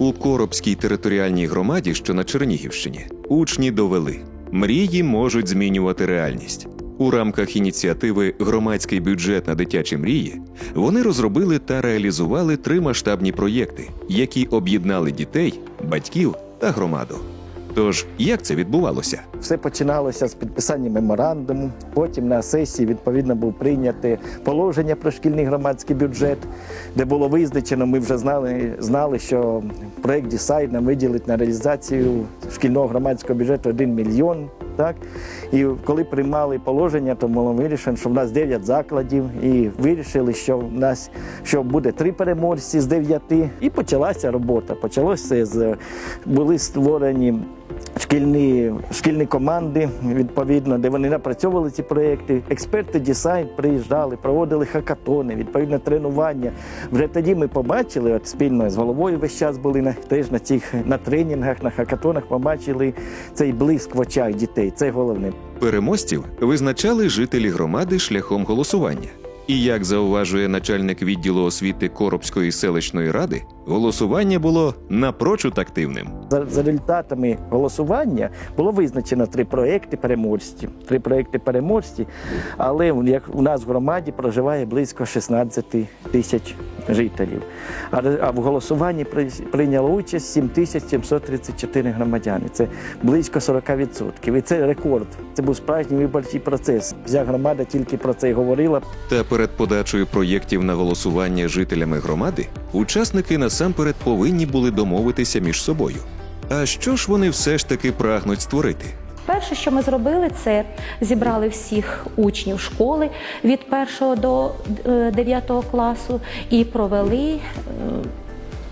У Коробській територіальній громаді, що на Чернігівщині, учні довели, мрії можуть змінювати реальність. У рамках ініціативи Громадський бюджет на дитячі мрії вони розробили та реалізували три масштабні проєкти, які об'єднали дітей, батьків та громаду. Тож, як це відбувалося? Все починалося з підписання меморандуму. Потім на сесії відповідно був прийняте положення про шкільний громадський бюджет, де було визначено. Ми вже знали, знали, що проект Дісайд нам виділить на реалізацію шкільного громадського бюджету 1 мільйон. Так і коли приймали положення, то було вирішено, що в нас 9 закладів, і вирішили, що в нас що буде три переможці з 9. І почалася робота. Почалося з були створені шкільні, шкільні команди, відповідно, де вони напрацьовували ці проекти. Експерти дизайн приїжджали, проводили хакатони, відповідно тренування. Вже тоді ми побачили, от спільно з головою весь час були на теж на цих на тренінгах, на хакатонах. Побачили цей блиск в очах дітей. Це головне. Переможців визначали жителі громади шляхом голосування. І як зауважує начальник відділу освіти Коробської селищної ради, голосування було напрочуд активним. За, за результатами голосування було визначено три проекти переможці. Три проекти переможці, але як у нас в громаді проживає близько 16 тисяч жителів. А, а в голосуванні при- прийняло участь 7734 громадяни. Це близько 40%. І це рекорд. Це був справжній виборчий процес. Вся громада тільки про це й говорила. Та перед подачею проєктів на голосування жителями громади учасники насамперед повинні були домовитися між собою. А що ж вони все ж таки прагнуть створити? Перше, що ми зробили, це зібрали всіх учнів школи від 1 до 9 класу і провели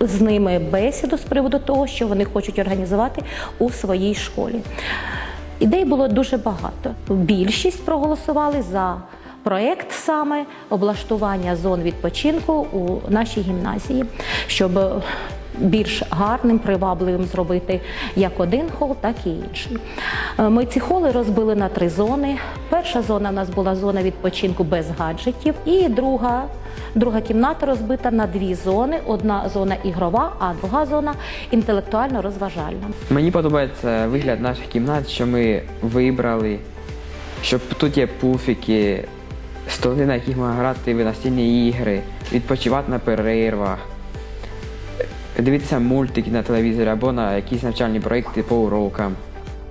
е, з ними бесіду з приводу того, що вони хочуть організувати у своїй школі. Ідей було дуже багато. Більшість проголосували за проект саме облаштування зон відпочинку у нашій гімназії, щоб більш гарним, привабливим зробити як один хол, так і інший. Е, Ми ці холи розбили на три зони. Перша зона в нас була зона відпочинку без гаджетів, і друга. Друга кімната розбита на дві зони: одна зона ігрова, а друга зона інтелектуально-розважальна. Мені подобається вигляд наших кімнат, що ми вибрали, що тут є пуфіки, столи, на яких можна грати в настільні ігри, відпочивати на перервах, дивитися мультики на телевізорі або на якісь навчальні проекти по урокам.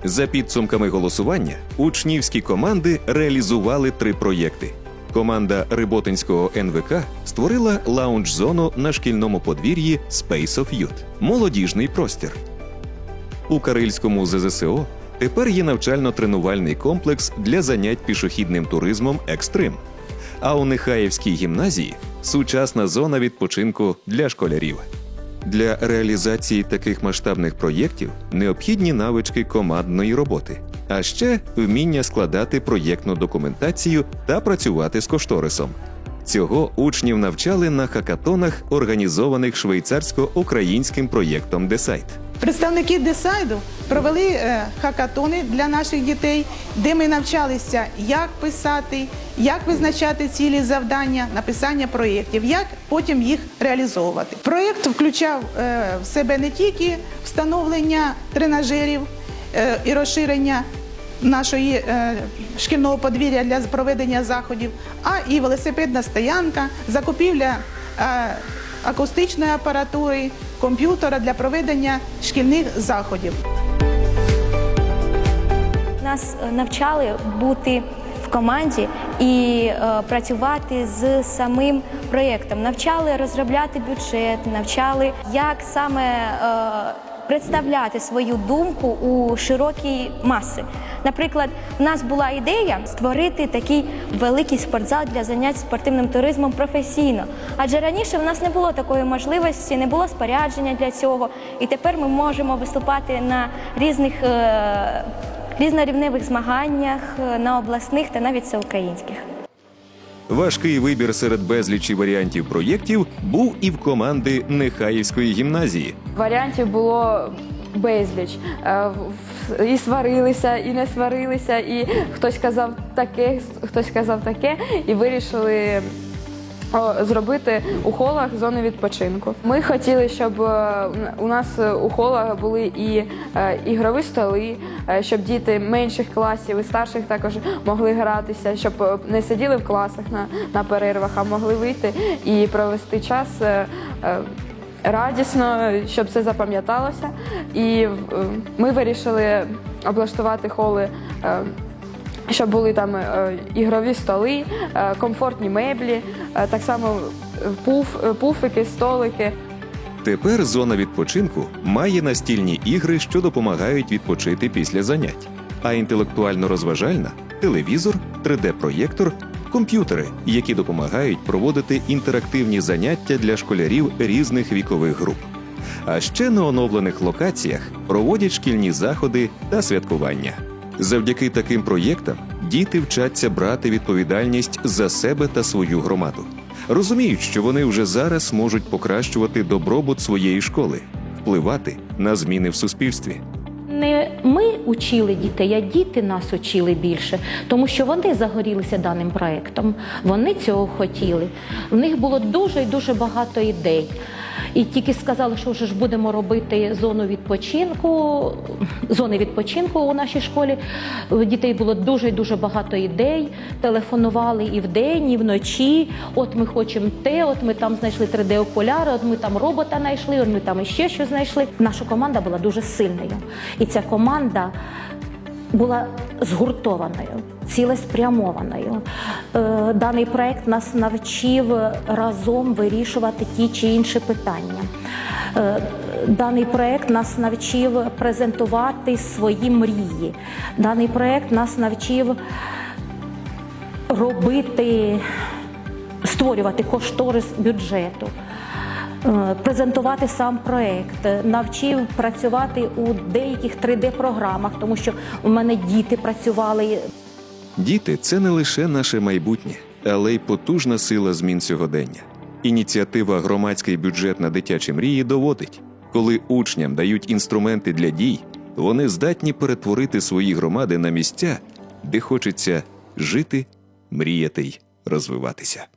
За підсумками голосування, учнівські команди реалізували три проєкти. Команда Риботинського НВК створила лаунж-зону на шкільному подвір'ї Space of Youth – молодіжний простір. У Карильському ЗЗСО тепер є навчально-тренувальний комплекс для занять пішохідним туризмом Екстрим. А у Нехаївській гімназії сучасна зона відпочинку для школярів. Для реалізації таких масштабних проєктів необхідні навички командної роботи, а ще вміння складати проєктну документацію та працювати з кошторисом. Цього учнів навчали на хакатонах, організованих швейцарсько-українським проєктом Десайт. Представники десайду провели е, хакатони для наших дітей, де ми навчалися, як писати, як визначати цілі завдання, написання проєктів, як потім їх реалізовувати. Проєкт включав е, в себе не тільки встановлення тренажерів е, і розширення нашої шкільного подвір'я для проведення заходів, а і велосипедна стоянка, закупівля акустичної апаратури, комп'ютера для проведення шкільних заходів. Нас е, навчали бути в команді і е, працювати з самим проєктом. Навчали розробляти бюджет, навчали, як саме е, представляти свою думку у широкі маси. Наприклад, в нас була ідея створити такий великий спортзал для занять спортивним туризмом професійно. Адже раніше в нас не було такої можливості, не було спорядження для цього. І тепер ми можемо виступати на різних е, різнорівневих змаганнях, е, на обласних та навіть всеукраїнських. Важкий вибір серед безлічі варіантів проєктів був і в команди Нехаївської гімназії. Варіантів було безліч. Е, І сварилися, і не сварилися, і хтось казав таке, хтось казав таке, і вирішили зробити у холах зони відпочинку. Ми хотіли, щоб е, у нас у холах були і е, ігрові столи, е, щоб діти менших класів і старших також могли гратися, щоб е, не сиділи в класах на, на перервах, а могли вийти і провести час. е, е, Радісно, щоб це запам'яталося, і е, ми вирішили облаштувати холи е, щоб були там е, ігрові столи, е, комфортні меблі, е, так само пуф, пуфики, столики. Тепер зона відпочинку має настільні ігри, що допомагають відпочити після занять, а інтелектуально-розважальна телевізор, 3D-проєктор, комп'ютери, які допомагають проводити інтерактивні заняття для школярів різних вікових груп. А ще на оновлених локаціях проводять шкільні заходи та святкування. Завдяки таким проєктам діти вчаться брати відповідальність за себе та свою громаду. Розуміють, що вони вже зараз можуть покращувати добробут своєї школи, впливати на зміни в суспільстві. Не ми учили дітей, а діти нас учили більше, тому що вони загорілися даним проектом. Вони цього хотіли. В них було дуже і дуже багато ідей. І тільки сказали, що вже ж будемо робити зону відпочинку, зони відпочинку у нашій школі. У дітей було дуже дуже багато ідей. Телефонували і вдень, і вночі. От ми хочемо те, от ми там знайшли 3D-окуляри, от ми там робота знайшли, от ми там іще щось знайшли. Наша команда була дуже сильною. І ця команда була згуртованою, цілеспрямованою. Е, Даний проект нас навчив разом вирішувати ті чи інші питання. Е, Даний проект нас навчив презентувати свої мрії. Даний проект нас навчив робити, створювати кошторис бюджету. Е, презентувати сам проект, навчив працювати у деяких 3D-програмах, тому що у мене діти працювали Діти це не лише наше майбутнє, але й потужна сила змін сьогодення. Ініціатива Громадський бюджет на дитячі мрії доводить, коли учням дають інструменти для дій, вони здатні перетворити свої громади на місця, де хочеться жити, мріяти й розвиватися.